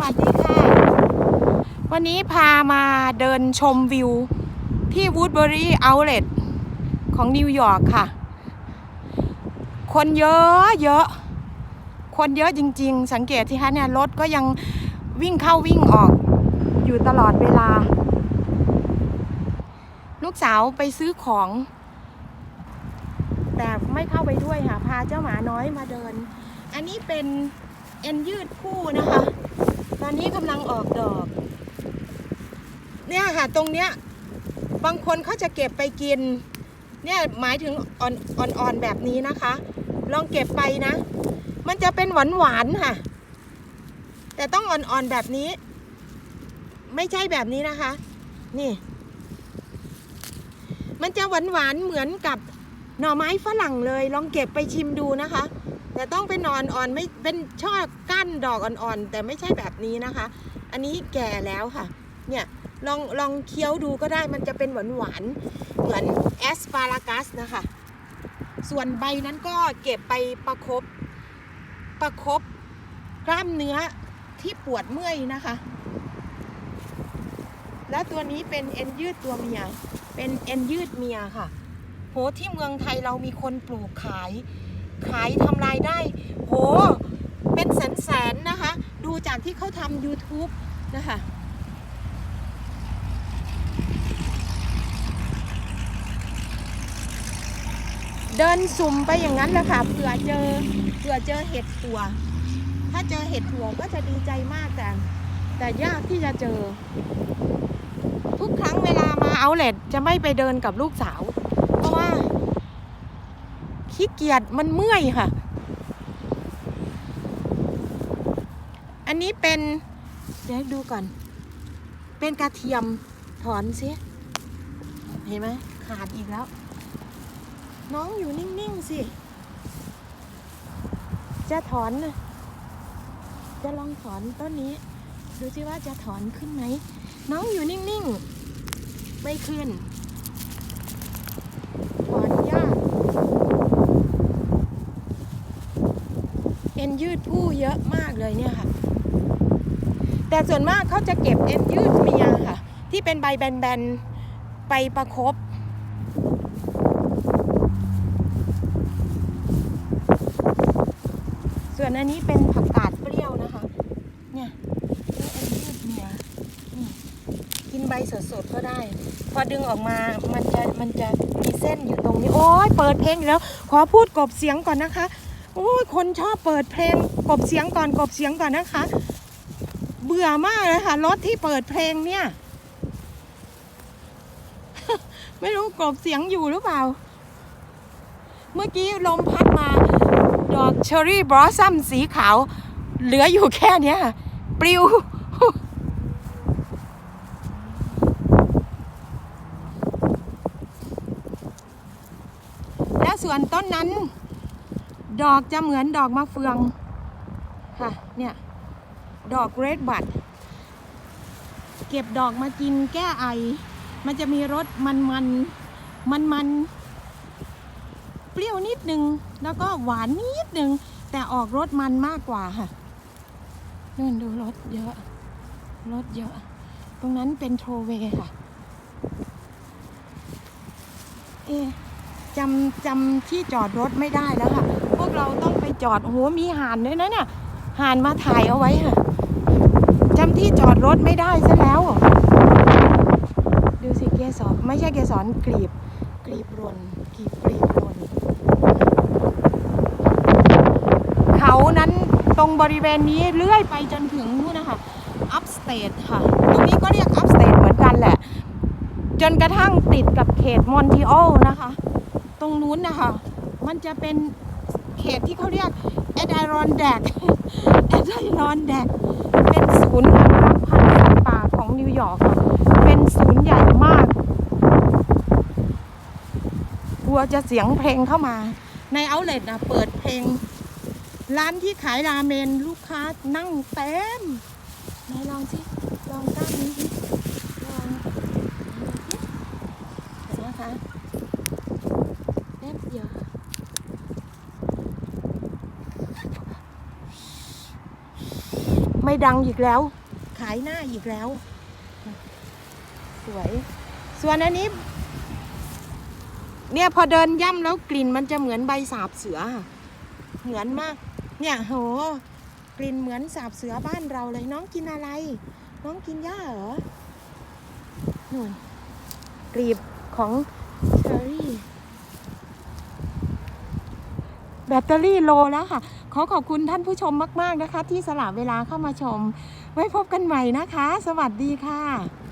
วัสดีค่ะ วันนี้พามาเดินชมวิวที่วูดเบอรี่เอาท์เลตของนิวยอร์กค่ะ คนเยอะเยอะ คนเยอะจริง ๆ สังเกตที่คะเนี่ยรถก็ยังวิ่งเข้าวิ่งออกอยู่ตลอดเวลา ลูกสาวไปซื้อของ แต่ไม่เข้าไปด้วยค่ะ พาเจ้าหมาน้อยมาเดิน อันนี้เป็นเอ็นยืดคู่นะคะ ตอนนี้กำลังออกดอก เนี่ยค่ะตรงเนี้ย บางคนเขาจะเก็บไปกิน เนี่ยหมายถึงอ่อนอ่อนๆแบบนี้นะคะ ลองเก็บไปนะ มันจะเป็นหวานหวานๆค่ะ แต่ต้องอ่อนๆแบบนี้ ไม่ใช่แบบนี้นะคะ นี่ มันจะหวานหวานๆเหมือนกับหน่อไม้ฝรั่งเลย ลองเก็บไปชิมดูนะคะ แต่ต้องเป็นนอนอ่อนไม่เป็นช่อก้านดอกอ่อนๆ แต่ไม่ใช่แบบนี้นะคะ อันนี้แก่แล้วค่ะ เนี่ยลองลองเคี้ยวดูก็ได้มันจะเป็นหวานหวานเหมือนแอสปารากัสนะคะ ส่วนใบนั้นก็เก็บไปประครบประครบกล้ามเนื้อที่ปวดเมื่อยนะคะ แล้วตัวนี้เป็นเอ็นยืดตัวเมีย เป็นเอ็นยืดเมียค่ะ โหที่เมืองไทยเรามีคนปลูกขาย ขายทำรายได้ โห เป็นแสนแสนๆนะคะ ดูจากที่เขาทำ YouTube นะคะ เดินสุ่มไปอย่างนั้นแหละค่ะเผื่อเจอเผื่อเจอเห็ดถั่วถ้าเจอเห็ดถั่วก็จะดีใจมากแต่แต่ยากที่จะเจอ ทุกครั้งเวลามาเอาเลทจะไม่ไปเดินกับลูกสาว เพราะว่า ขี้เกียจมันเมื่อยค่ะ อันนี้เป็น เดี๋ยวดูก่อน เป็นกระเทียมถอนสิเห็นไหมขาดอีกแล้ว น้องอยู่นิ่ง ๆ สิ จะถอนนะจะลองถอนต้นนี้ ดูสิว่าจะถอนขึ้นไหม น้องอยู่นิ่ง ๆ ไม่ขึ้น ถอนยาก เอ็นยืดผู้เยอะมากเลยเนี่ยค่ะ แต่ส่วนมากเขาจะเก็บเอ็นยืดเมียค่ะ ที่เป็นใบแบนๆไปประครบส่วนอันนี้เป็นผักกาดเปรี้ยวนะคะ เนี่ยนี่เอ็นยืดเมียกินใบสดๆก็ได้ พอดึงออกมา มันจะมันจะมีเส้นอยู่ตรงนี้ โอ้ยเปิดเพลงอีกแล้ว ขอพูดกบเสียงก่อนนะคะ โอ้ยคนชอบเปิดเพลงกบเสียงก่อนกบเสียงก่อนนะคะ เบื่อมากเลยค่ะรถที่เปิดเพลงเนี่ย ไม่รู้กบเสียงอยู่หรือเปล่า เมื่อกี้ลมพัดมา ดอกเชอรี่บลอสซัมสีขาว เหลืออยู่แค่นี้ค่ะ ปลิวและส่วนต้นนั้น ดอกจะเหมือนดอกมะเฟืองค่ะเนี่ยดอกเรดบัตเก็บดอกมากินแก้ไอ มันจะมีรสมันมันมันมันเปรี้ยวนิดนึง แล้วก็หวานนิดนึง แต่ออกรสมันมากกว่าค่ะนู่นดูรถเยอะรถเยอะ ตรงนั้นเป็นโทรเวค่ะ เอจำจำที่จอดรถไม่ได้แล้วค่ะ เราต้องไปจอดโอ้โหมีห่านด้วยนะเนี่ยห่านมาถ่ายเอาไว้ค่ะจำที่จอดรถไม่ได้ซะแล้ว ดูสิเกสรไม่ใช่เกสรกลีบกลีบรนกลีบกลีบรนเขานั้นตรงบริเวณนี้เลื่อยไปจนถึงนู่นนะคะอัพสเตทค่ะ ตรงนี้ก็เรียกอัพสเตทเหมือนกันแหละ จนกระทั่งติดกับเขตมอนทิโอนะคะ ตรงนู้นนะคะ มันจะเป็น เขตที่เขาเรียกแอดไอรอนแดกแอดไอรอนแดกเป็นศูนย์อนุรักษ์พันธุ์สัตว์ป่าของนิวยอร์กเป็นศูนย์ใหญ่มากกลัวจะเสียงเพลงเข้ามา ในเอาเล t นะเปิดเพลง ร้านที่ขายราเมนลูกค้านั่งเต็มไหนลองสิลองด้านนี้สิลองนะคะแป๊บเดียวค่ะ ไม่ดังอีกแล้ว ขายหน้าอีกแล้ว สวย ส่วนอันนี้ เนี่ยพอเดินย่ำแล้วกลิ่นมันจะเหมือนใบสาบเสือ เหมือนมาก เนี่ยโห กลิ่นเหมือนสาบเสือบ้านเราเลย น้องกินอะไร น้องกินหญ้าเหรอนู่นกลีบของเชอรี่ แบตเตอรี่โลแล้วค่ะ ขอขอบคุณท่านผู้ชมมาก ๆนะคะ ที่สละเวลาเข้ามาชม ไว้พบกันใหม่นะคะ สวัสดีค่ะ